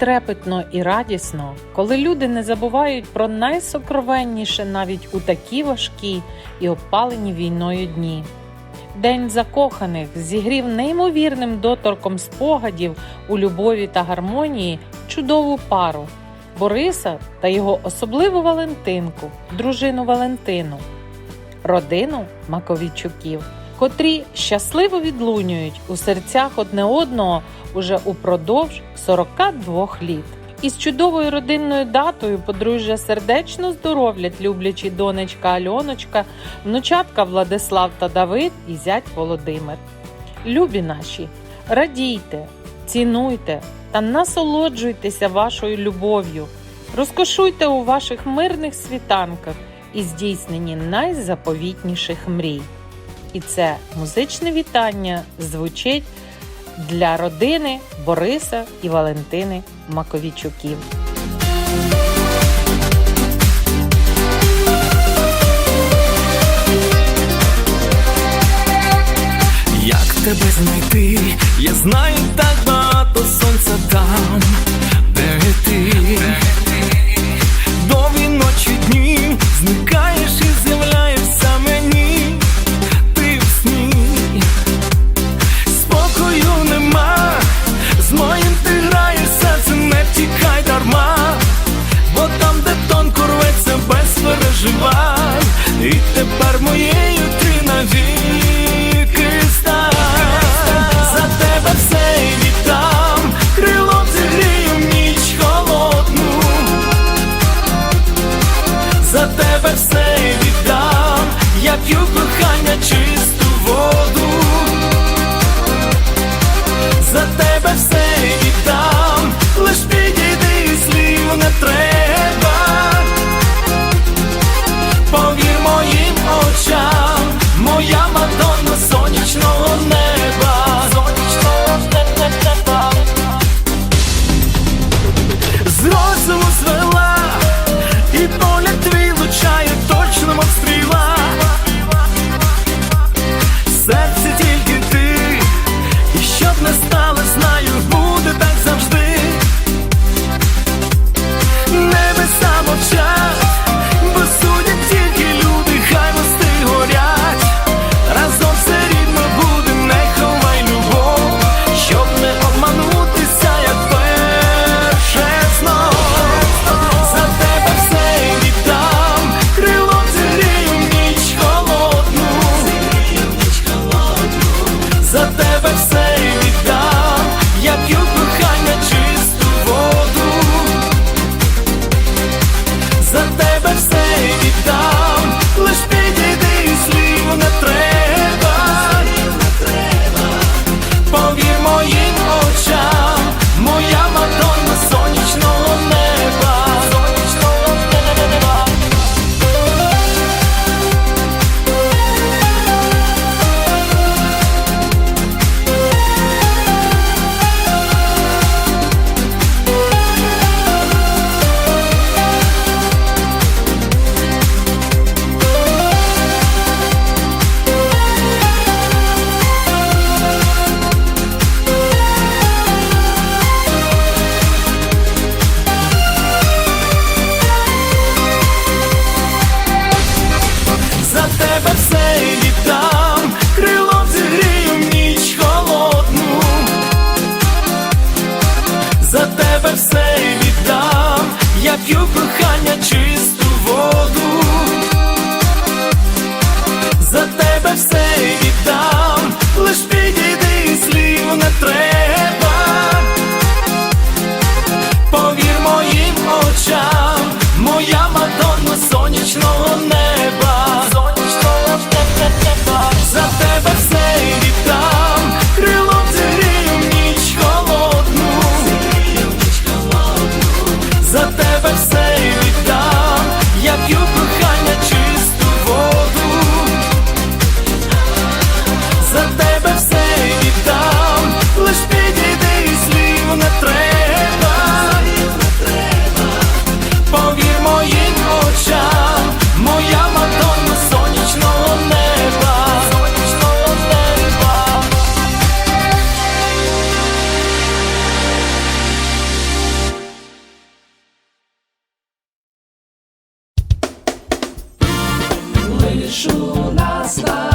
трепетно і радісно, коли люди не забувають про найсокровенніше навіть у такі важкі і обпалені війною дні. День закоханих зігрів неймовірним доторком спогадів у любові та гармонії чудову пару Бориса та його особливу Валентинку, дружину Валентину, родину Маковійчуків, котрі щасливо відлунюють у серцях одне одного уже упродовж 42 літ. Із чудовою родинною датою подружжя сердечно здоровлять люблячі донечка Альоночка, внучатка Владислав та Давид і зять Володимир. Любі наші, радійте, цінуйте та насолоджуйтеся вашою любов'ю, розкошуйте у ваших мирних світанках і здійсненні найзаповітніших мрій. І це музичне вітання звучить для родини Бориса і Валентини Маковічуків. Як тебе знайти? Я знаю так багато сонця там, п'ю кохання чисту воду. За тебе все віддам, лиш на та